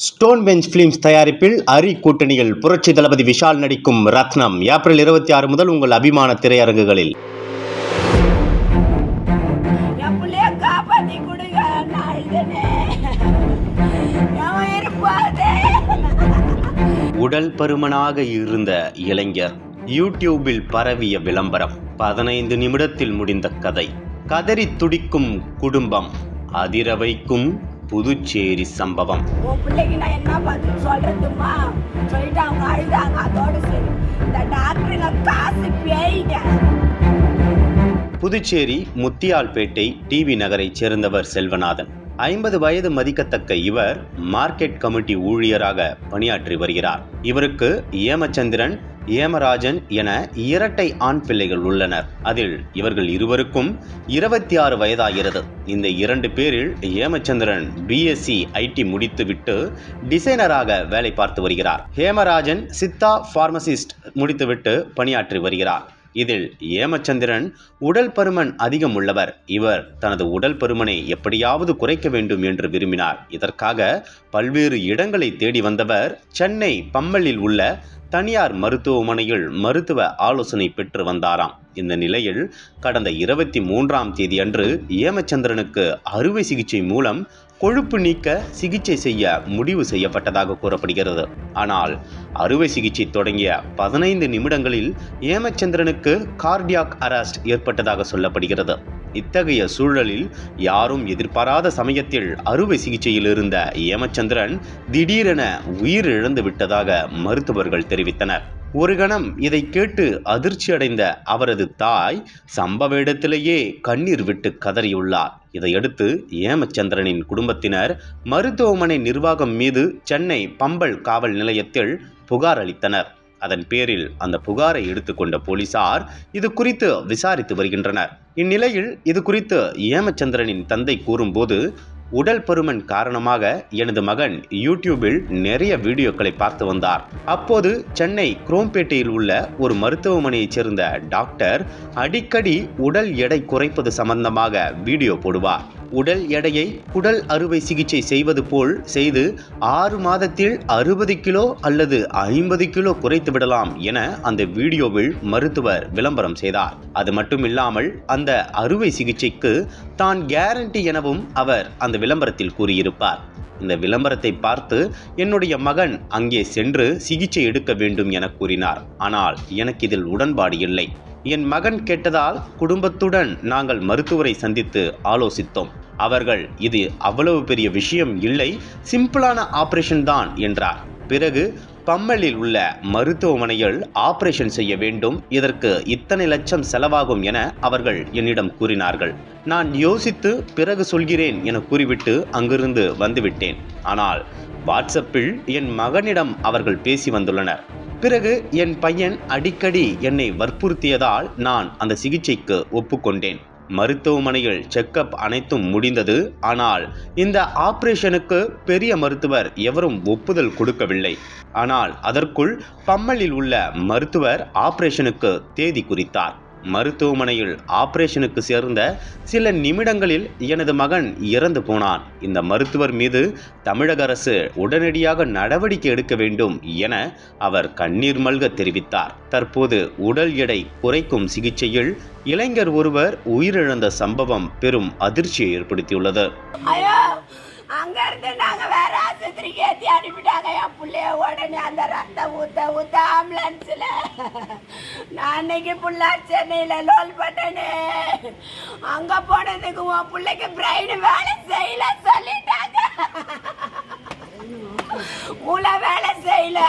Stone bench films தயாரிப்பில் அரி கூட்டணியில் புரட்சி தளபதி விஷால் நடிக்கும் ரத்னம் ஏப்ரல் இருபத்தி ஆறு முதல் உங்கள் அபிமான திரையரங்குகளில். உடல் பருமனாக இருந்த இளைஞர் யூடியூபில் பரவிய விளம்பரம் பதினைந்து நிமிடத்தில் முடிந்த கதை. கதறி துடிக்கும் குடும்பம் அதிர வைக்கும் புதுச்சேரி சம்பவம். உன் பிள்ளைக்கு நான் என்ன பதில் சொல்றதுமா சொல்லிட்டு அவங்க அழுதாங்க. அதோட சரி. இந்த டாக்டருங்க காசு பேய்ங்க புதுச்சேரி முத்தியால்பேட்டை டிவி நகரைச் சேர்ந்தவர் செல்வநாதன். ஐம்பது வயது மதிக்கத்தக்க இவர் மார்க்கெட் கமிட்டி ஊழியராக பணியாற்றி வருகிறார். இவருக்கு ஏமச்சந்திரன் ஏமராஜன் என இரட்டை ஆண் பிள்ளைகள் உள்ளனர். அதில் இவர்கள் இருவருக்கும் இருபத்தி ஆறு வயதாகிறது. இந்த இரண்டு பேரில் ஏமச்சந்திரன் பிஎஸ்சி ஐடி முடித்துவிட்டு டிசைனராக வேலை பார்த்து வருகிறார். ஹேமராஜன் சித்தா பார்மசிஸ்ட் முடித்துவிட்டு பணியாற்றி வருகிறார். இதில் ஏமச்சந்திரன் உடல் பருமன் அதிகம் உள்ளவர் இவர் தனது உடல் பருமனை எப்படியாவது குறைக்க வேண்டும் என்று விரும்பினார். இதற்காக பல்வேறு இடங்களை தேடி வந்தவர் சென்னை பம்மலில் உள்ள தனியார் மருத்துவமனையில் மருத்துவ ஆலோசனை பெற்று வந்தாராம். இந்த நிலையில் கடந்த இருபத்தி மூன்றாம் தேதி அன்று ஏமச்சந்திரனுக்கு அறுவை சிகிச்சை மூலம் கொழுப்பு நீக்க சிகிச்சை செய்ய முடிவு செய்யப்பட்டதாக கூறப்படுகிறது. ஆனால் அறுவை சிகிச்சை தொடங்கிய பதினைந்து நிமிடங்களில் ஏமச்சந்திரனுக்கு கார்டியாக் அரெஸ்ட் ஏற்பட்டதாக சொல்லப்படுகிறது. இத்தகைய சூழலில் யாரும் எதிர்பாராத சமயத்தில் அறுவை சிகிச்சையில் இருந்த ஏமச்சந்திரன் திடீரென உயிரிழந்து விட்டதாக மருத்துவர்கள் தெரிவித்தனர். ஒரு கணம் இதை கேட்டு அதிர்ச்சி அடைந்த அவரது தாய் சம்பவ இடத்திலேயே கண்ணீர் விட்டு கதறியுள்ளார். இதையடுத்து ஏமச்சந்திரனின் குடும்பத்தினர் மருத்துவமனை நிர்வாகம் மீது சென்னை பம்பல் காவல் நிலையத்தில் புகார் அளித்தனர். அதன் பேரில் அந்த புகாரை எடுத்துக்கொண்ட போலீசார் இது குறித்து விசாரித்து வருகின்றனர். இந்நிலையில் இது குறித்து ஏமச்சந்திரனின் தந்தை கூறும்போது உடல் பருமன் காரணமாக எனது மகன் யூடியூபில் நிறைய வீடியோக்களை பார்த்து வந்தார். அப்போது சென்னை குரோம்பேட்டையில் உள்ள ஒரு மருத்துவமனையைச் சேர்ந்த டாக்டர் அடிக்கடி உடல் எடை குறைப்பது சம்பந்தமாக வீடியோ போடுவார். உடல் எடையை குடல் அறுவை சிகிச்சை செய்வது போல் செய்து ஆறு மாதத்தில் அறுபது கிலோ அல்லது ஐம்பது கிலோ குறைத்து விடலாம் என அந்த வீடியோவில் மருத்துவர் விளம்பரம் செய்தார். அது மட்டும் இல்லாமல் அந்த அறுவை சிகிச்சைக்கு தான் கேரண்டி எனவும் அவர் அந்த விளம்பரத்தில் கூறியிருப்பார். இந்த விளம்பரத்தை பார்த்து என்னுடைய மகன் அங்கே சென்று சிகிச்சை எடுக்க வேண்டும் என கூறினார். ஆனால் எனக்கு இதில் உடன்பாடு இல்லை. என் மகன் கேட்டதால் குடும்பத்துடன் நாங்கள் மருத்துவரை சந்தித்து ஆலோசித்தோம். அவர்கள் இது அவ்வளவு பெரிய விஷயம் இல்லை சிம்பிளான ஆபரேஷன் தான் என்றார். பிறகு பம்மலில் உள்ள மருத்துவமனையில் ஆபரேஷன் செய்ய வேண்டும் இதற்கு இத்தனை லட்சம் செலவாகும் என அவர்கள் என்னிடம் கூறினார்கள். நான் யோசித்து பிறகு சொல்கிறேன் என கூறிவிட்டு அங்கிருந்து வந்துவிட்டேன். ஆனால் வாட்ஸ்அப்பில் என் மகனிடம் அவர்கள் பேசி வந்துள்ளனர். பிறகு என் பையன் அடிக்கடி என்னை வற்புறுத்தியதால் நான் அந்த சிகிச்சைக்கு ஒப்புக்கொண்டேன். மருத்துவமனையில் செக்கப் அனைத்தும் முடிந்தது. ஆனால் இந்த ஆபரேஷனுக்கு பெரிய மருத்துவர் எவரும் ஒப்புதல் கொடுக்கவில்லை. ஆனால் அதற்குள் பம்மலில் உள்ள மருத்துவர் ஆபரேஷனுக்கு தேதி குறித்தார். மருத்துவமனையில் ஆபரேஷனுக்கு சேர்ந்த சில நிமிடங்களில் எனது மகன் இறந்து போனான். இந்த மருத்துவர் மீது தமிழக அரசு உடனடியாக நடவடிக்கை எடுக்க வேண்டும் என அவர் கண்ணீர் மல்க தெரிவித்தார். தற்போது உடல் எடை குறைக்கும் சிகிச்சையில் இளைஞர் ஒருவர் உயிரிழந்த சம்பவம் பெரும் அதிர்ச்சியை ஏற்படுத்தியுள்ளது. அங்க இருந்து நாங்க வேற ஆஸ்பத்திரிக்கு ஏற்றி அனுப்பிட்டாங்க. என் பிள்ளைய உடனே அந்த ரத்தம் ஊத்த ஊத்த ஆம்புலன்ஸில் நான் அன்னைக்கு புள்ள சென்னையில் லோல் பண்ணனே அங்கே போனதுக்கு உன் பிள்ளைக்கு பிரெயின் வேலை செய்யல சொல்லிட்டாங்க. மூளை வேலை செய்யல.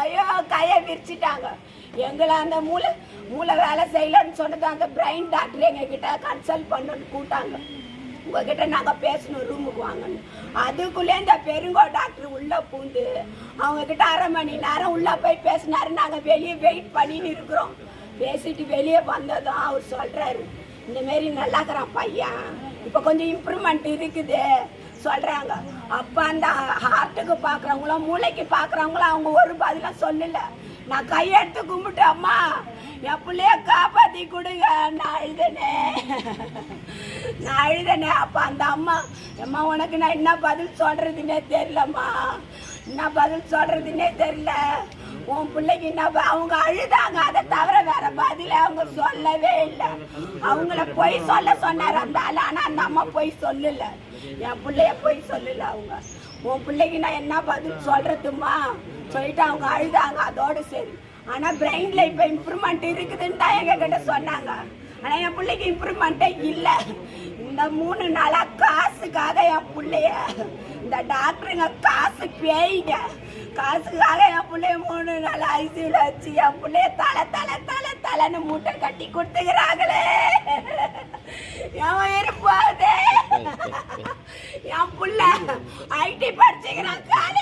ஐயோ கையை விரிச்சிட்டாங்க. எங்களை அந்த மூளை மூளை வேலை செய்யலன்னு சொன்னது அந்த பிரெயின் டாக்டர் எங்ககிட்ட கன்சல்ட் பண்ணுன்னு கூட்டாங்க உங்ககிட்ட நாங்கள் பேசணும் ரூமுக்கு வாங்கன்னு. அதுக்குள்ளே இந்த பெருங்கோ டாக்டர் உள்ளே பூந்து அவங்க கிட்ட அரை மணி நேரம் உள்ளே போய் பேசினாரு. நாங்கள் வெளியே வெயிட் பண்ணின்னு இருக்கிறோம். பேசிட்டு வெளியே வந்ததும் அவர் சொல்கிறாரு இந்த மாரி நல்லாக்கிறான் பையன். இப்போ கொஞ்சம் இம்ப்ரூவ்மெண்ட் இருக்குது சொல்கிறாங்க அப்போ அந்த ஹார்ட்டுக்கு பார்க்குறவங்களும் மூளைக்கு பார்க்குறவங்களும் அவங்க ஒரு பதிலாக சொல்லலை. நான் கையெடுத்து கும்பிட்டு அம்மா என் பிள்ளைய காப்பாற்றி கொடுங்க. நான் அழுதுனே நான் அழுதனே அப்ப அந்த அம்மா அம்மா உனக்கு நான் என்ன பதில் சொல்றதுன்னே தெரியலம்மா. என்ன பதில் சொல்றதுன்னே தெரியல. உன் பிள்ளைக்கு என்ன ப- அவங்க அழுதாங்க. அதை தவிர வேற பதில அவங்க சொல்லவே இல்லை. அவங்கள பொய் சொல்ல சொன்னார் அந்த ஆள். ஆனா அந்த அம்மா பொய் சொல்லல. என் பிள்ளைய பொய் சொல்லல அவங்க. உன் பிள்ளைக்கு நான் என்ன பதில் சொல்றதுமா சொல்லிட்டு அவங்க அழுதாங்க. அதோடு சரி. ஆனா பிரெயின்ல இப்ப இம்ப்ரூவ்மெண்ட் இருக்குதுன்னு தான் எங்க கிட்ட சொன்னாங்க. ஆனா என் பிள்ளைக்கு இம்ப்ரூவ்மெண்ட்டே இல்ல. இந்த மூணு நாளா காசுக்காக என் பிள்ளைய இந்த டாக்டருங்க காசு பேய்ங்க. காசுக்காக என் பிள்ளைய மூணு நாள் ஐசியூல வச்சு என் பிள்ளைய தலை தலை தலை தலைன்னு மூட்டை கட்டி கொடுத்துக்கிறாங்களே. என் உயிர் போகுதே என் புள்ள ஐடி படிச்சுக்கிறான் காலேஜ்